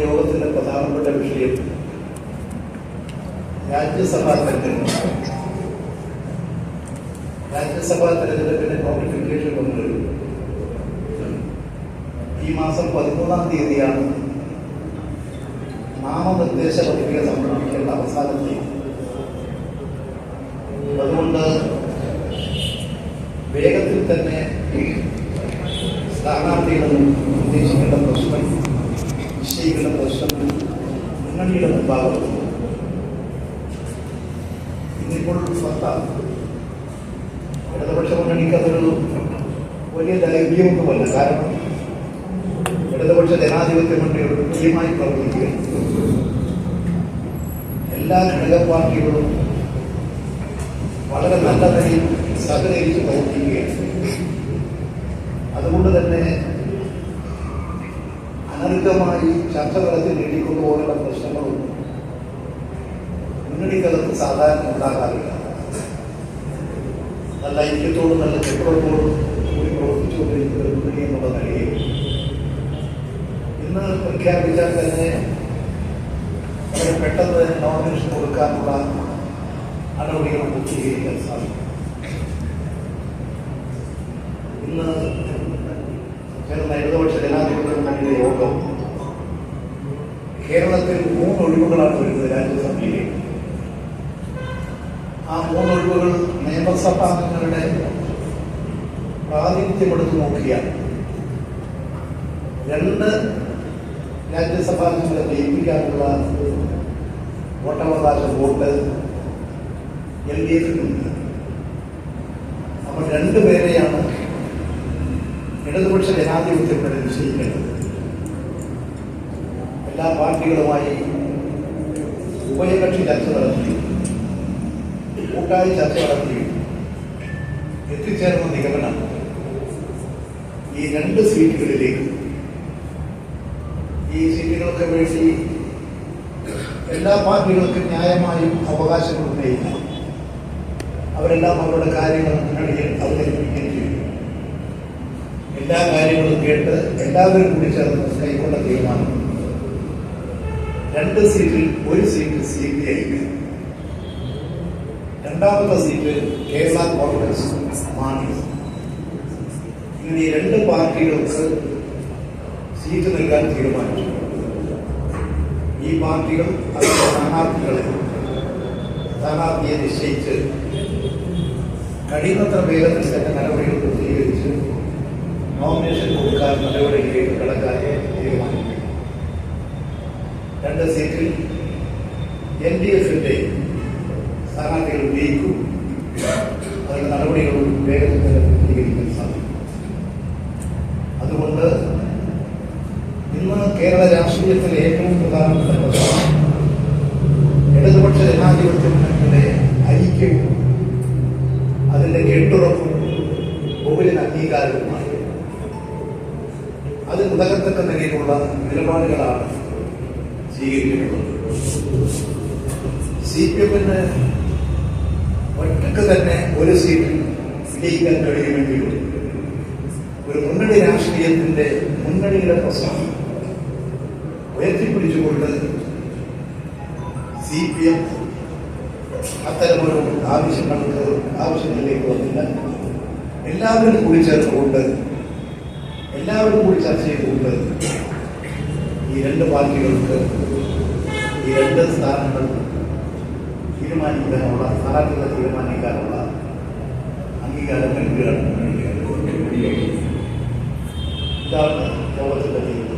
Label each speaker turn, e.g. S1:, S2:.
S1: ഇന്നത്തെ യോഗത്തിന്റെ പ്രധാനപ്പെട്ട വിഷയം രാജ്യസഭാ തെരഞ്ഞെടുപ്പ്. രാജ്യസഭാ തെരഞ്ഞെടുപ്പിന്റെ നോട്ടിഫിക്കേഷൻ വന്നത് ഈ മാസം പതിമൂന്നാം തീയതിയാണ്. നാമനിർദ്ദേശ പത്രിക സമർപ്പിക്കേണ്ട അവസാന തീയതി. അതുകൊണ്ട് വേഗത്തിൽ തന്നെ സ്ഥാനാർത്ഥികളും നിർദ്ദേശിക്കേണ്ട പ്രശ്നം നിശ്ചയിക്കേണ്ട പ്രശ്നം മുന്നണിയുടെ മുമ്പാകും. ഇന്നിപ്പോൾ പത്താം ഇടതുപക്ഷ മുന്നണിക്കതൊരു വലിയ ദൈർഘ്യമൊന്നുമല്ല കാരണം ഇടതുപക്ഷ ജനാധിപത്യ മുന്നണിയുടെ കൃത്യമായി പ്രവർത്തിക്കുകയാണ്. എല്ലാ ഘടക പാർട്ടികളും വളരെ നല്ല നിലയിൽ സഹകരിച്ച് പ്രവർത്തിക്കുകയാണ്. അതുകൊണ്ട് തന്നെ അനർഘമായി ചർച്ച നടത്തി നേടിക്കൊണ്ടുപോകേണ്ട പ്രശ്നങ്ങളൊന്നും മുന്നണിക്കകത്ത് സാധാരണ ഉണ്ടാകാറില്ല. നല്ല ഐക്യത്തോടും നല്ല കെട്ടുറപ്പോടും കൂടി പ്രവർത്തിച്ചുകൊണ്ടിരിക്കുന്ന ഒരു മുന്നണി എന്നുള്ള നിലയിൽ ഇന്ന് പ്രഖ്യാപിച്ചാൽ തന്നെ പെട്ടെന്ന് നോമിനേഷൻ കൊടുക്കാനുള്ള നടപടികൾ പൂർത്തീകരിക്കാൻ സാധിക്കും. കേരളത്തിൽ മൂന്ന് ഒഴിവുകളാണ് വരുന്നത് രാജ്യസഭയിലേക്ക് ആ മൂന്ന് ഒഴിവുകൾ നിയമസഭാംഗങ്ങളുടെ പ്രാതിനിധ്യമെടുത്ത് നോക്കിയാൽ രണ്ട് രാജ്യസഭാംഗങ്ങളെ ജയിപ്പിക്കാനുള്ള വോട്ടവകാശ വോട്ട് എൽ ഡി എഫിനുണ്ട് അപ്പോൾ രണ്ടുപേരെയാണ് ഇടതുപക്ഷ ജനാധിപത്യം നിശ്ചയിക്കേണ്ടത് എല്ലാ പാർട്ടികളുമായി ഉഭയകക്ഷി ചർച്ച നടത്തി കൂട്ടായി ചർച്ച നടത്തി എത്തിച്ചേർന്ന നിഗമനം ഈ രണ്ട് സീറ്റുകളിലേക്ക് ഈ സീറ്റുകൾക്ക് വേണ്ടി എല്ലാ പാർട്ടികൾക്കും ന്യായമായും അവകാശം ഉന്നയിക്കും അവരെല്ലാം അവരുടെ കാര്യങ്ങൾ മുന്നണിയിൽ അവതരിപ്പിക്കുകയും ചെയ്യും. എല്ലാ കാര്യങ്ങളും കേട്ട് എല്ലാവരും കൂടി ചേർന്ന് കൈക്കൊണ്ട തീരുമാനം രണ്ട് സീറ്റിൽ ഒരു സീറ്റ് സി പി ഐക്ക് രണ്ടാമത്തെ സീറ്റ് കേരള കോൺഗ്രസ് മാണി. ഇങ്ങനെ രണ്ട് പാർട്ടികൾക്ക് സീറ്റ് നൽകാൻ തീരുമാനിച്ചു. ഈ പാർട്ടികൾ അതിന്റെ സ്ഥാനാർത്ഥികളെ സ്ഥാനാർത്ഥിയെ നിശ്ചയിച്ച് കഴിയുന്നത്ര വേഗത്തിൽ തന്നെ നടപടികൾ പൂർത്തീകരിച്ച് നോമിനേഷൻ കൊടുക്കാൻ നടപടിയിലേക്ക് കടക്കാതെ തീരുമാനിക്കും. രണ്ട് സീറ്റിൽ എൻ ഡി എഫിന്റെ സ്ഥാനാർത്ഥികൾ വിജയിക്കും അതിന്റെ നടപടികളും വേഗത്തിൽ തന്നെ പൂർത്തീകരിക്കാൻ സാധിക്കും. അതുകൊണ്ട് ഇന്ന് കേരള രാഷ്ട്രീയത്തിലെ ഏറ്റവും പ്രധാനപ്പെട്ട പ്രശ്നം ഇടതുപക്ഷ ജനാധിപത്യ മുന്നണിയുടെ ഐക്യവും അതിന്റെ കെട്ടുറപ്പും ഒരു അംഗീകാരവുമായി. അത് മുതകത്തക്ക നിലയിലുള്ള നിലപാടുകളാണ് സ്വീകരിക്കുന്നത് സി പി എമ്മിന് ഒറ്റയ്ക്ക് തന്നെ ഒരു സീറ്റിൽ വിജയിക്കാൻ കഴിയുമെങ്കിലും ഒരു മുന്നണി രാഷ്ട്രീയത്തിന്റെ മുന്നണിയുടെ പ്രശ്നം ഉയർത്തിപ്പിടിച്ചുകൊണ്ട് സി പി എം അത്തരമൊരു ആവശ്യങ്ങൾക്ക് ആവശ്യങ്ങളിലേക്ക് വന്നില്ല. എല്ലാവരും കൂടി ചേർത്തുകൊണ്ട് എല്ലാവരും കൂടി ചർച്ച ചെയ്തുകൊണ്ട് ഈ രണ്ട് പാർട്ടികൾക്ക് ഈ രണ്ട് സ്ഥാനങ്ങൾ തീരുമാനിക്കാനുള്ള സ്ഥാനാർത്ഥികളെ തീരുമാനിക്കാനുള്ള അംഗീകാരം നൽകുകയാണ്. ഇതാണ് യോഗത്തിന്റെ തീരുമാനം